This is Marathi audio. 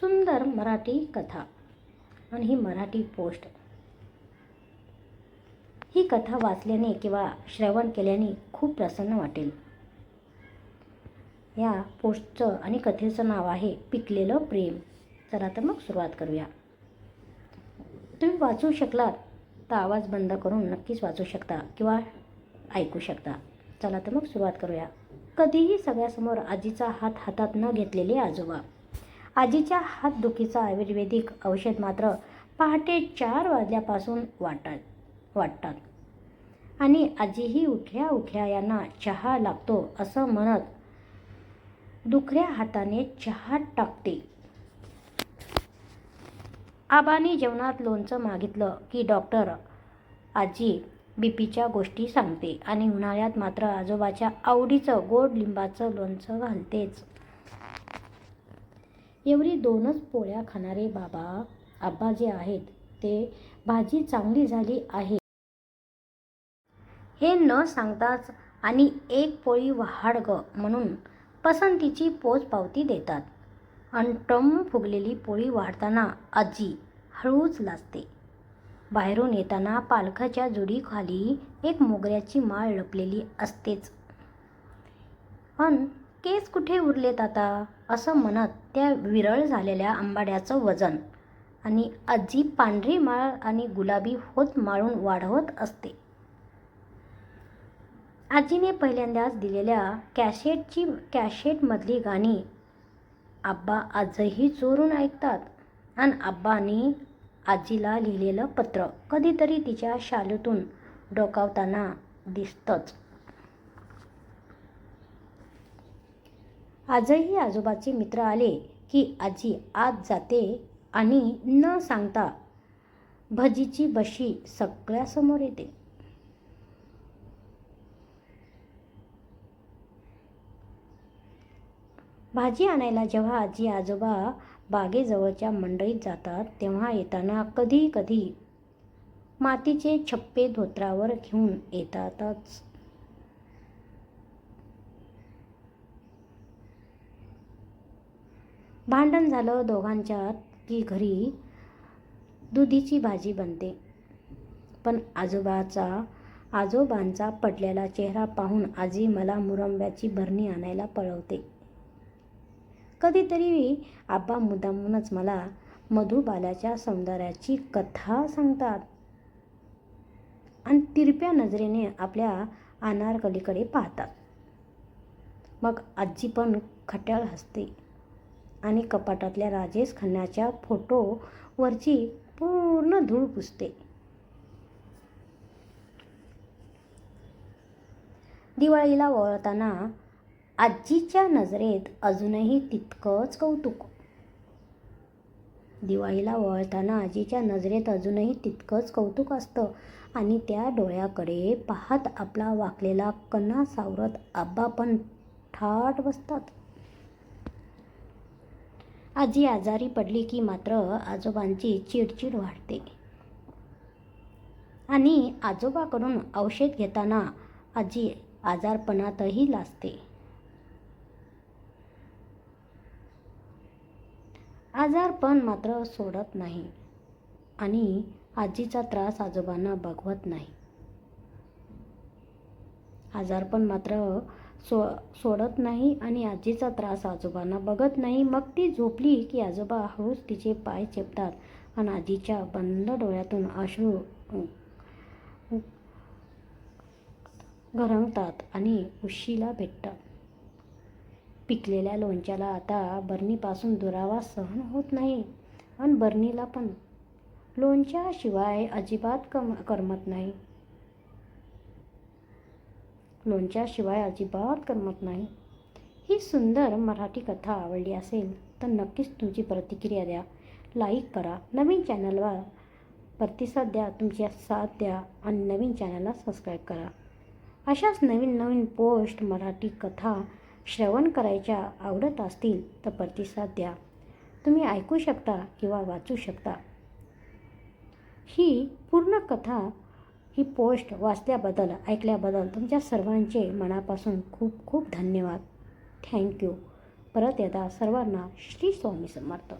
सुंदर मराठी कथा. आणि ही मराठी पोस्ट. ही कथा वाचल्याने किंवा श्रवण केल्याने खूप प्रसन्न वाटेल. या पोस्टचं आणि कथेचं नाव आहे पिकलेलं प्रेम. चला तर मग सुरुवात करूया. तुम्ही वाचू शकलात तर आवाज बंद करून नक्कीच वाचू शकता किंवा ऐकू शकता. चला तर मग सुरुवात करूया. कधीही सगळ्यासमोर आजीचा हात हातात न घेतलेले आजोबा. आजीच्या हातदुखीचा आयुर्वेदिक औषध मात्र पहाटे चार वाजल्यापासून वाटत वाटतात. आणि आजीही उठल्या उठल्या यांना चहा लागतो असं म्हणत दुखऱ्या हाताने चहा टाकते. आबानी जेवणात लोणचं मागितलं की डॉक्टर आजी बीपीच्या गोष्टी सांगते आणि उन्हाळ्यात मात्र आजोबाच्या आवडीचं गोड लिंबाचं लोणचं घालतेच. एवढी दोनच पोळ्या खाणारे बाबा आब्बा जे आहेत. ते भाजी चांगली झाली आहे. हे न सांगताच आणि एक पोळी वाढ ग म्हणून पसंतीची पोच पावती देतात. अन टम फुगलेली पोळी वाढताना आजी हळूच लाजते. बाहेरून येताना पालखाच्या जुडीखाली एक मोगऱ्याची माळ लपलेली असतेच. पण केस कुठे उरलेत आता? असं म्हणत त्या विरळ झालेल्या आंबाड्याचं वजन आणि आजी पांढरी माळ आणि गुलाबी होत माळून वाढवत असते. आजीने पहिल्यांदाच दिलेल्या कॅसेटची कॅसेटमधली गाणी आब्बा आजही चोरून ऐकतात आणि आब्बानी आजीला लिहिलेलं पत्र कधीतरी तिच्या शालूतून डोकावताना दिसतंच. आजही आजोबाचे मित्र आले की आजी आत जाते आणि न सांगता भजीची बशी सगळ्यासमोर येते. भाजी आणायला जेव्हा आजी आजोबा बागेजवळच्या मंडईत जातात तेव्हा येताना कधी कधी मातीचे छप्पे धोत्रावर घेऊन येतातच. भांडण झालं दोघांच्यात की घरी दुधीची भाजी बनते. पण आजोबाचा आजोबांचा पडलेला चेहरा पाहून आजी मला मुरंब्याची भरणी आणायला पळवते. कधीतरी आब्बा मुद्दामूनच मला मधुबालाच्या सौंदर्याची कथा सांगतात. आणि तिरप्या नजरेने आपल्या अनारकलीकडे पाहतात. मग आजी पण खट्याळ हसते. आणि कपाटातल्या राजेश खन्नाच्या फोटोवरची पूर्ण धूळ पुसते. दिवाळीला वळताना आजीच्या नजरेत अजूनही तितकंच कौतुक. दिवाळीला वळताना आजीच्या नजरेत अजूनही तितकंच कौतुक असतं आणि त्या डोळ्याकडे पाहत आपला वाकलेला कणा सावरत आब्बा पण ठाट बसतात. आजी आजारी पडली की मात्र आजोबांची चिडचिड वाढते. आणि आजोबाकडून औषध घेताना आजी आजारपणातही लाजते. आजारपण मात्र सोडत नाही आणि आजीचा त्रास आजोबांना बघवत नाही. आजारपण मात्र सो सोडत नाही आणि आजीचा त्रास आजोबांना बघत नाही. मग ती झोपली की आजोबा हळूच तिचे पाय चेपतात आणि आजीच्या बंद डोळ्यातून अश्रू घरंगतात आणि उशीला भेटतात. पिकलेल्या लोणच्याला आता बरणीपासून दुरावा सहन होत नाही. आणि बरणीला पण लोणच्याशिवाय अजिबात कम करमत नाही. लोणच्याशिवाय अजिबात करमत नाही. ही सुंदर मराठी कथा आवडली असेल तर नक्कीच तुमची प्रतिक्रिया द्या. लाईक करा. नवीन चॅनलवर प्रतिसाद द्या तुमच्या साथ द्या आणि नवीन चॅनलला सबस्क्राईब करा. अशाच नवीन नवीन पोस्ट मराठी कथा श्रवण करायच्या आवडत असतील तर प्रतिसाद द्या. तुम्ही ऐकू शकता किंवा वाचू शकता. ही पूर्ण कथा ही पोस्ट वाचल्याबद्दल ऐकल्याबद्दल तुमच्या सर्वांचे मनापासून खूप खूप धन्यवाद. थँक्यू परत एकदा सर्वांना श्री स्वामी समर्थ.